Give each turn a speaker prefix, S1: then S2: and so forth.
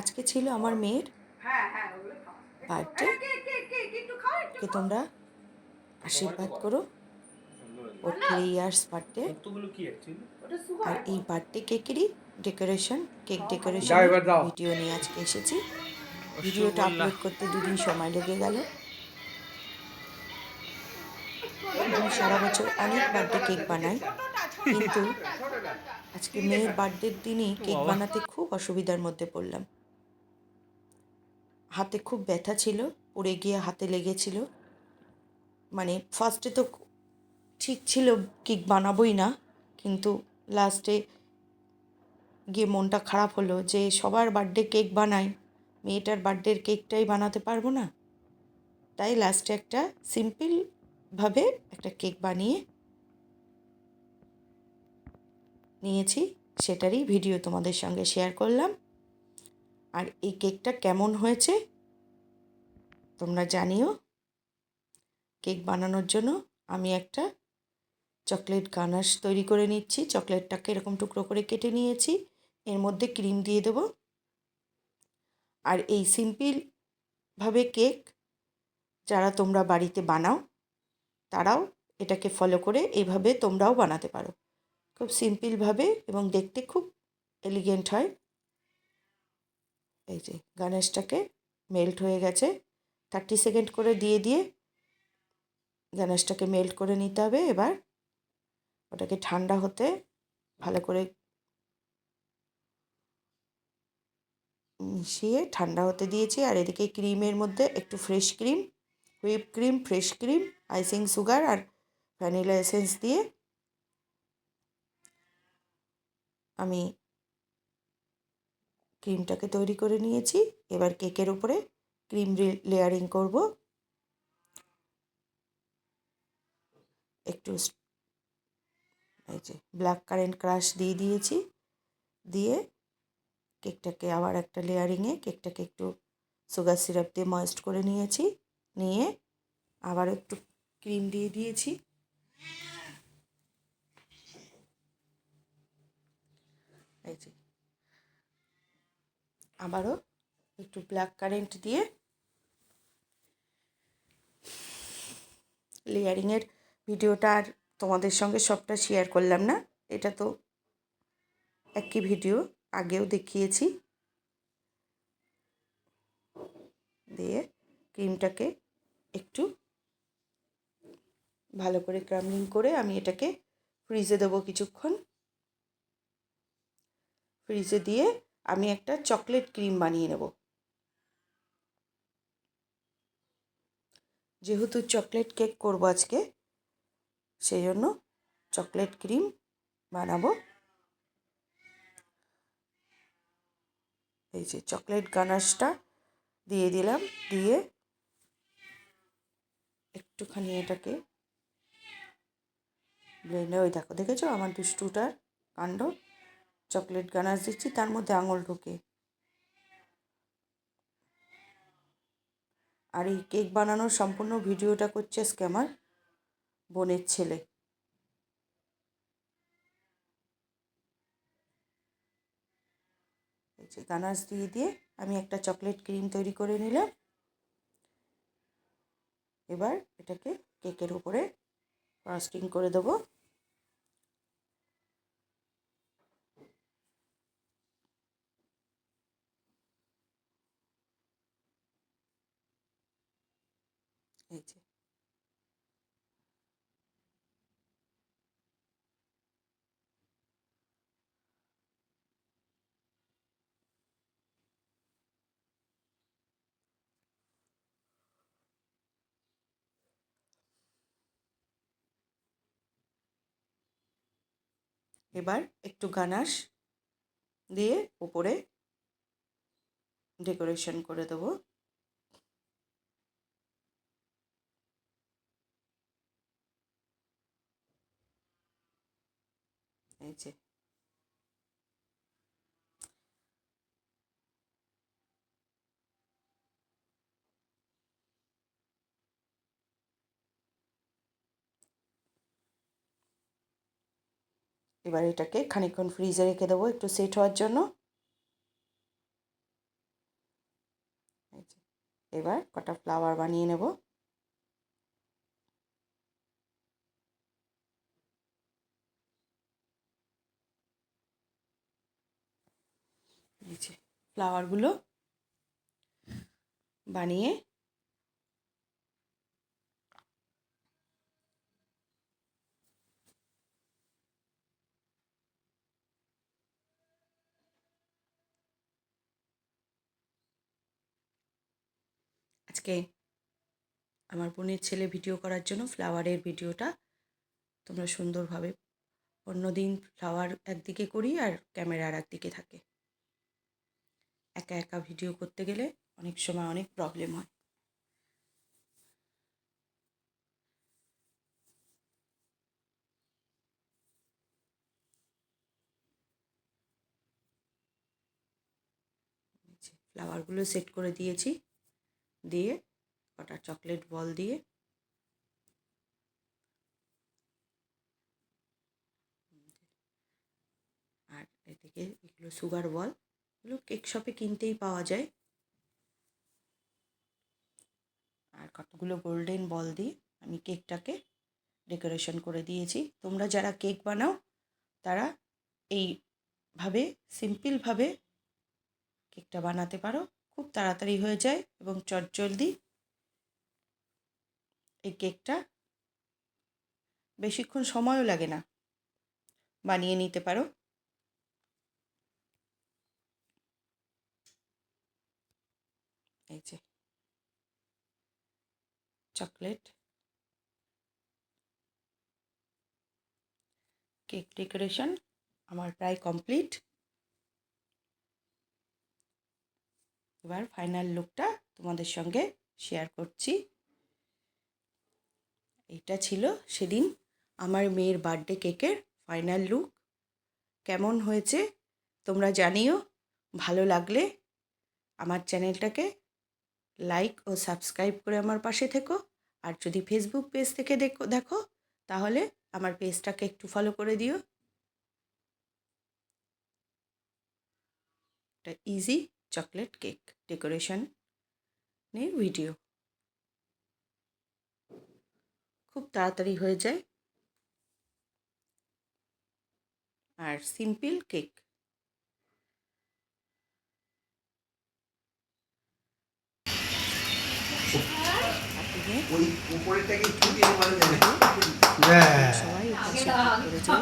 S1: আজকে ছিল আমার মেয়ের
S2: হ্যাঁ হ্যাঁ
S1: বার্থডে
S2: কে
S1: তোমরা আশীর্বাদ করো। ওর থ্রি ইয়ার্স বার্থডে আর এই বার্থডে কেকেরই ডেকোরেশন কেক ডেকোরেশন। ভিডিও নিয়ে আজকে এসেছি। ভিডিওটা আপলোড করতে দুদিন সময় লেগে গেল। সারা বছর অনেক বার্থডে কেক বানাই। কিন্তু আজকে মেয়ের বার্থডের দিনই কেক বানাতে খুব অসুবিধার মধ্যে পড়লাম। হাতে খুব ব্যথা ছিল, পড়ে গিয়ে হাতে লেগেছিল। মানে ফার্স্টে তো ঠিক ছিল কেক বানাবোই না, কিন্তু লাস্টে গিয়ে মনটা খারাপ হলো যে সবার বার্থডে কেক বানাই, মেয়েটার বার্থডের কেকটাই বানাতে পারব না। তাই লাস্টে একটা সিম্পলভাবে একটা কেক বানিয়ে নিয়েছি, সেটারই ভিডিও তোমাদের সঙ্গে শেয়ার করলাম। আর এই কেকটা কেমন হয়েছে? তোমরা জানিও। কেক বানানোর জন্য আমি একটা চকলেট গানাশ তৈরি করে নিচ্ছি। চকলেটটাকে এরকম টুকরো করে কেটে নিয়েছি। এর মধ্যে ক্রিম দিয়ে দেব। আর এই সিম্পলভাবে কেক যারা তোমরা বাড়িতে বানাও, তারাও এটাকে ফলো করে এইভাবে তোমরাও বানাতে পারো। খুব সিম্পলভাবে এবং দেখতে খুব এলিগেন্ট হয়। এই যে গানেশটাকে মেল্ট হয়ে গেছে। থার্টি সেকেন্ড করে দিয়ে দিয়ে গানেশটাকে মেল্ট করে নিতে হবে এবার। ওটাকে ঠান্ডা হতে ভালো করে মিশিয়ে ঠান্ডা হতে দিয়েছি। আর এদিকে ক্রিমের মধ্যে একটু fresh cream whip cream fresh cream icing sugar আর ভ্যানিলা এসেন্স দিয়ে আমি ক্রিমটাকে তৈরি করে নিয়েছি। এবার কেকের উপরে ক্রিম লেয়ারিং করব। একটু এই যে ব্ল্যাক কারেন্ট ক্রাশ দিয়ে দিয়েছি। দিয়ে কেকটাকে আবার একটা লেয়ারিংয়ে, কেকটাকে একটু সুগার সিরাপ দিয়ে ময়েস্ট করে নিয়েছি। নিয়ে আবার একটু ক্রিম দিয়ে দিয়েছি। এই যে আবারও একটু ব্ল্যাক কারেন্ট দিয়ে লেয়ারিংয়ের ভিডিওটা আর তোমাদের সঙ্গে সবটা শেয়ার করলাম না। এটা তো একই ভিডিও, আগেও দেখিয়েছি। দিয়ে ক্রিমটাকে একটু ভালো করে ক্রামলিং করে আমি এটাকে ফ্রিজে দেবো কিছুক্ষণ। ফ্রিজে দিয়ে আমি একটা চকলেট ক্রিম বানিয়ে নেব। যেহেতু চকলেট কেক করব আজকে সেই জন্য চকলেট ক্রিম বানাবো। এই যে চকলেট গানাশটা দিয়ে দিলাম, দিয়ে একটুখানি এটাকে ব্লেন্ডে ওই দেখো, দেখেছ? আমার দুষ্টুটার কাণ্ড? চকলেট গানাশ দিচ্ছি, তার মধ্যে আঙুল ঢুকে। আর এই কেক বানানোর সম্পূর্ণ ভিডিওটা করছে স্ক্যামার বোনের ছেলে। যে গানাশ দিয়ে দিয়ে আমি একটা চকলেট ক্রিম তৈরি করে নিলাম। এবার এটাকে কেকের উপরে ফ্রস্টিং করে দেবো। এই এবার একটু গানাশ দিয়ে উপরে ডেকোরেশন করে দেবো। যে। এবার এটাকে খানিকক্ষণ ফ্রিজে রেখে দেবো একটু সেট হওয়ার জন্য। এবার কটা ফ্লাওয়ার বানিয়ে নেব। যে ফ্লাওয়ারগুলো বানিয়ে আজকে আমার বোনের ছেলে ভিডিও করার জন্য ফ্লাওয়ারের ভিডিওটা তোমরা সুন্দরভাবে অন্যদিন ফ্লাওয়ার একদিকে করি আর ক্যামেরার একদিকে থাকে। একা একা ভিডিও করতে গেলে অনেক সময় অনেক প্রবলেম হয়। ফ্লাওয়ারগুলো সেট করে দিয়েছি, দিয়ে কটা চকলেট বল দিয়ে আর এদিকে এগুলো সুগার বল এগুলো কেক শপে কিনতেই পাওয়া যায়। আর কতগুলো গোল্ডেন বল দিয়ে আমি কেকটাকে ডেকোরেশন করে দিয়েছি। তোমরা যারা কেক বানাও, তারা এইভাবে সিম্পলভাবে কেকটা বানাতে পারো। খুব তাড়াতাড়ি হয়ে যায় এবং চটজলদি এই কেকটা বেশিক্ষণ সময়ও লাগে না। বানিয়ে নিতে পারো এই যে চকলেট। কেক ডেকোরেশন আমার প্রায় কমপ্লিট। এবার ফাইনাল লুকটা তোমাদের সঙ্গে শেয়ার করছি। এইটা ছিল সেদিন আমার মেয়ের বার্থডে কেকের ফাইনাল লুক। কেমন হয়েছে তোমরা জানিও। ভালো লাগলে আমার চ্যানেলটাকে লাইক ও সাবস্ক্রাইব করে আমার পাশে থেকো। আর যদি ফেসবুক পেজ থেকে দেখো দেখো, তাহলে আমার পেজটাকে একটু ফলো করে দিও। একটা ইজি চকলেট কেক ডেকোরেশনের ভিডিও খুব তাড়াতাড়ি হয়ে যায়। আর সিম্পল কেক
S3: ওই উপরেরটাকে একটু দিয়ে মারা যাবে।
S1: সবাই উপস্থিত করেছিল